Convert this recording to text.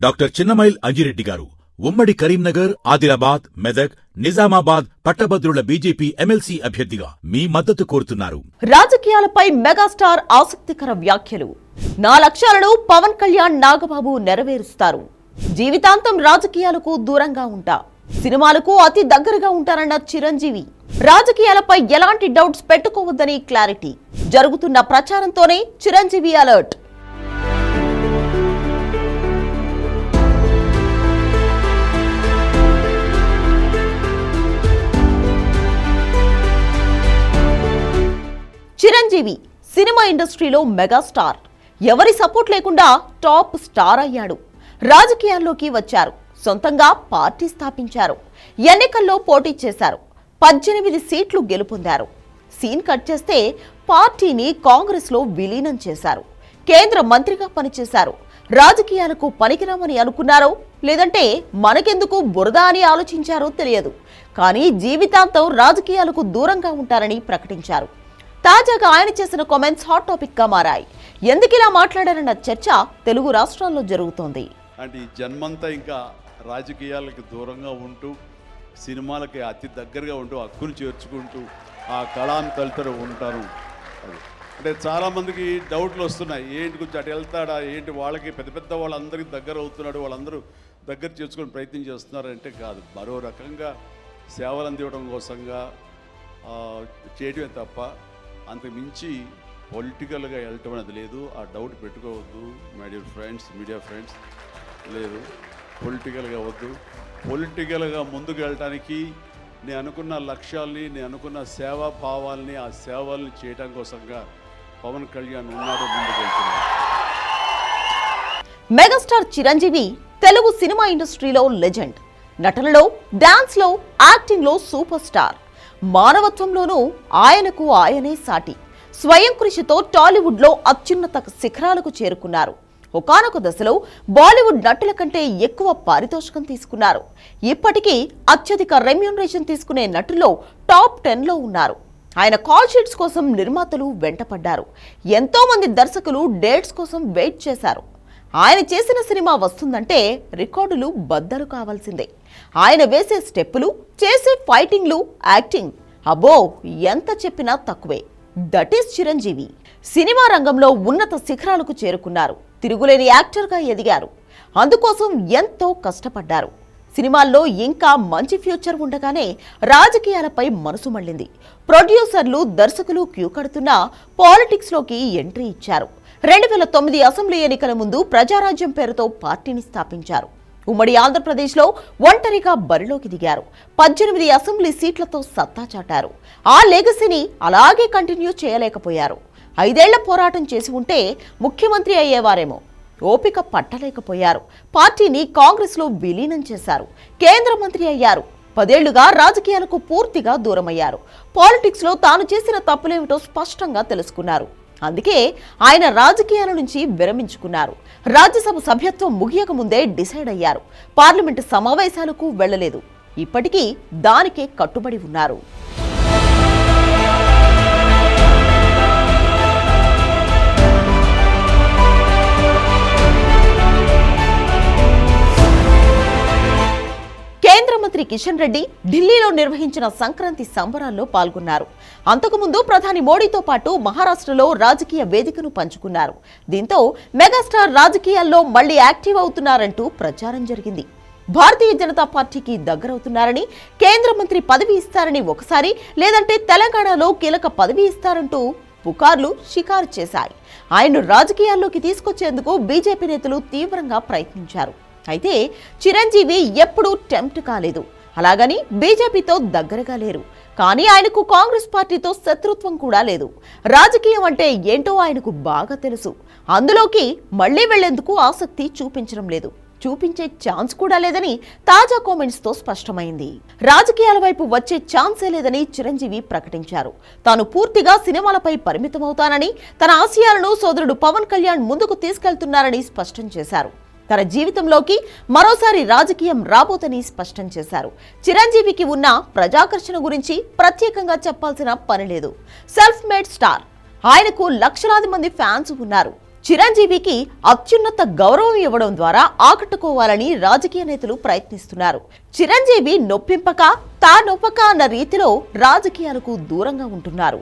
Doctor Chinnamail Anji Reddy గారు ఉమ్మడి కరీంనగర్ ఆదిలాబాద్ మెదక్ నిజామాబాద్ పట్టభద్రుల బీజేపీ ఎమ్మెల్సీ అభ్యర్థిగా మీ మద్దతు కోరుతున్నారు. రాజకీయాలపై మెగాస్టార్ ఆసక్తికర వ్యాఖ్యలు. నా లక్ష్యాలను పవన్ కళ్యాణ్ నాగబాబు నెరవేరుస్తారు. జీవితాంతం రాజకీయాలకు దూరంగా ఉంటా. సినిమాలకు అతి దగ్గరగా ఉంటారన్న చిరంజీవి. రాజకీయాలపై ఎలాంటి డౌట్స్ పెట్టుకోవద్దని క్లారిటీ. జరుగుతున్న ప్రచారంతోనే చిరంజీవి అలర్ట్. చిరంజీవి సినిమా ఇండస్ట్రీలో మెగాస్టార్. ఎవరి సపోర్ట్ లేకుండా టాప్ స్టార్ అయ్యాడు. రాజకీయాల్లోకి వచ్చారు. సొంతంగా పార్టీ స్థాపించారు. ఎన్నికల్లో పోటీ చేశారు. పద్దెనిమిది సీట్లు గెలుపొందారు. సీన్ కట్ చేస్తే పార్టీని కాంగ్రెస్లో విలీనం చేశారు. కేంద్ర మంత్రిగా పనిచేశారు. రాజకీయాలకు పనికిరామని అనుకున్నారో లేదంటే మనకెందుకు బురద అని ఆలోచించారో తెలియదు. కానీ జీవితాంతం రాజకీయాలకు దూరంగా ఉంటారని ప్రకటించారు. తాజాగా ఆయన చేసిన కామెంట్స్ హాట్ టాపిక్గా మారాయి. ఎందుకిలా మాట్లాడారన్న చర్చ తెలుగు రాష్ట్రాల్లో జరుగుతోంది. అంటే ఈ జన్మంతా ఇంకా రాజకీయాలకు దూరంగా ఉంటూ సినిమాలకి అతి దగ్గరగా ఉంటూ హక్కును చేర్చుకుంటూ ఆ కళాన్ని తలుతూ ఉంటారు. అది. అంటే చాలామందికి డౌట్లు వస్తున్నాయి. ఏంటి కొంచెం అటు వెళ్తాడా? ఏంటి వాళ్ళకి పెద్ద పెద్ద వాళ్ళందరికీ దగ్గర అవుతున్నాడు వాళ్ళందరూ దగ్గర చేసుకుని ప్రయత్నం చేస్తున్నారంటే కాదు. మరో రకంగా సేవలు అందివ్వడం కోసంగా చేయటమే తప్ప అంతకుమించి పొలిటికల్గా వెళ్ళటం అనేది లేదు. ఆ డౌట్ పెట్టుకోవద్దు. My dear friends media friends లేదు. పొలిటికల్గా వద్దు. పొలిటికల్గా ముందుకు వెళ్ళటానికి నేను అనుకున్న లక్ష్యాల్ని నేను అనుకున్న సేవా భావాల్ని ఆ సేవల్ని చేయడం కోసంగా పవన్ కళ్యాణ్ ఉన్నాడు ముందుకు వెళ్తున్నాడు. మెగాస్టార్ చిరంజీవి తెలుగు సినిమా ఇండస్ట్రీలో లెజెండ్. నటనలో డాన్స్లో యాక్టింగ్లో సూపర్ స్టార్. మానవత్వంలోనూ ఆయనకు ఆయనే సాటి. స్వయం కృషితో టాలీవుడ్లో అత్యున్నత శిఖరాలకు చేరుకున్నారు. ఒకానొక దశలో బాలీవుడ్ నటుల కంటే ఎక్కువ పారితోషికం తీసుకున్నారు. ఇప్పటికీ అత్యధిక రెమ్యూనరేషన్ తీసుకునే నటుల్లో టాప్ టెన్లో ఉన్నారు. ఆయన కాల్ షీట్స్ కోసం నిర్మాతలు వెంటపడ్డారు. ఎంతోమంది దర్శకులు డేట్స్ కోసం వెయిట్ చేశారు. ఆయన చేసిన సినిమా వస్తుందంటే రికార్డులు బద్దలు కావాల్సిందే. ఆయన వేసే స్టెప్పులు చేసే ఫైటింగ్లు యాక్టింగ్. అబ్బో ఎంత చెప్పినా తక్కువే. That is Chiranjeevi. సినిమా రంగంలో ఉన్నత శిఖరాలకు చేరుకున్నారు. తిరుగులేని యాక్టర్గా ఎదిగారు. అందుకోసం ఎంతో కష్టపడ్డారు. సినిమాల్లో ఇంకా మంచి ఫ్యూచర్ ఉండగానే రాజకీయాలపై మనసు మళ్ళింది. ప్రొడ్యూసర్లు దర్శకులు క్యూ కడుతున్నా పాలిటిక్స్లోకి ఎంట్రీ ఇచ్చారు. రెండు వేల తొమ్మిది అసెంబ్లీ ఎన్నికల ముందు ప్రజారాజ్యం పేరుతో పార్టీని స్థాపించారు. ఉమ్మడి ఆంధ్రప్రదేశ్లో ఒంటరిగా బరిలోకి దిగారు. పద్దెనిమిది అసెంబ్లీ సీట్లతో సత్తా చాటారు. ఆ లెగసీని అలాగే కంటిన్యూ చేయలేకపోయారు. ఐదేళ్ళ పోరాటం చేసి ఉంటే ముఖ్యమంత్రి అయ్యేవారేమో. ఓపిక పట్టలేకపోయారు. పార్టీని కాంగ్రెస్లో విలీనం చేశారు. కేంద్ర మంత్రి అయ్యారు. పదేళ్ళుగా రాజకీయాలకు పూర్తిగా దూరమయ్యారు. పాలిటిక్స్లో తాను చేసిన తప్పులేమిటో స్పష్టంగా తెలుసుకున్నారు. అందుకే ఆయన రాజకీయాల నుంచి విరమించుకున్నారు. రాజ్యసభ సభ్యత్వం ముగియక ముందే డిసైడ్ అయ్యారు. పార్లమెంటు సమావేశాలకు వెళ్ళలేదు ఇప్పటికీ దానికే కట్టుబడి ఉన్నారు. కేంద్ర మంత్రి కిషన్ రెడ్డి ఢిల్లీలో నిర్వహించిన సంక్రాంతి సంబరాల్లో పాల్గొన్నారు. అంతకుముందు ప్రధాని మోడీతో పాటు మహారాష్ట్రలో రాజకీయ వేదికను పంచుకున్నారు. దీంతో మెగాస్టార్ రాజకీయాల్లో మళ్ళీ యాక్టివ్ అవుతున్నారంటూ ప్రచారం జరిగింది. భారతీయ జనతా పార్టీకి దగ్గరవుతున్నారని కేంద్ర మంత్రి పదవి ఇస్తారని ఒకసారి లేదంటే తెలంగాణలో కీలక పదవి ఇస్తారంటూ పుకార్లు షికారు చేశాయి. ఆయన్ను రాజకీయాల్లోకి తీసుకొచ్చేందుకు బీజేపీ నేతలు తీవ్రంగా ప్రయత్నించారు. అయితే చిరంజీవి ఎప్పుడూ టెంప్ట్ కాలేదు. అలాగని బీజేపీతో దగ్గరగా లేరు. కానీ ఆయనకు కాంగ్రెస్ పార్టీతో శత్రుత్వం కూడా లేదు. రాజకీయం అంటే ఏంటో ఆయనకు బాగా తెలుసు. అందులోకి మళ్ళీ వెళ్ళేందుకు ఆసక్తి చూపించడం లేదు. చూపించే ఛాన్స్ కూడా లేదని తాజా కామెంట్స్తో స్పష్టమైంది. రాజకీయాల వైపు వచ్చే ఛాన్సే లేదని చిరంజీవి ప్రకటించారు. తాను పూర్తిగా సినిమాలపై పరిమితమవుతానని తన ఆశయాలను సోదరుడు పవన్ కళ్యాణ్ ముందుకు తీసుకెళ్తున్నారని స్పష్టం చేశారు. తన జీవితంలోకి మరోసారి రాజకీయం రాబోతని స్పష్టం చేశారు. చిరంజీవికి ఉన్న ప్రజాకర్షణ గురించి ప్రత్యేకంగా చెప్పాల్సిన పని లేదు. Self made star. ఆయనకు లక్షలాది మంది ఫ్యాన్స్ ఉన్నారు. చిరంజీవికి అత్యున్నత గౌరవం ఇవ్వడం ద్వారా ఆకట్టుకోవాలని రాజకీయ నేతలు ప్రయత్నిస్తున్నారు. చిరంజీవి నొప్పింపక తా నొప్పక అన్న రీతిలో రాజకీయాలకు దూరంగా ఉంటున్నారు.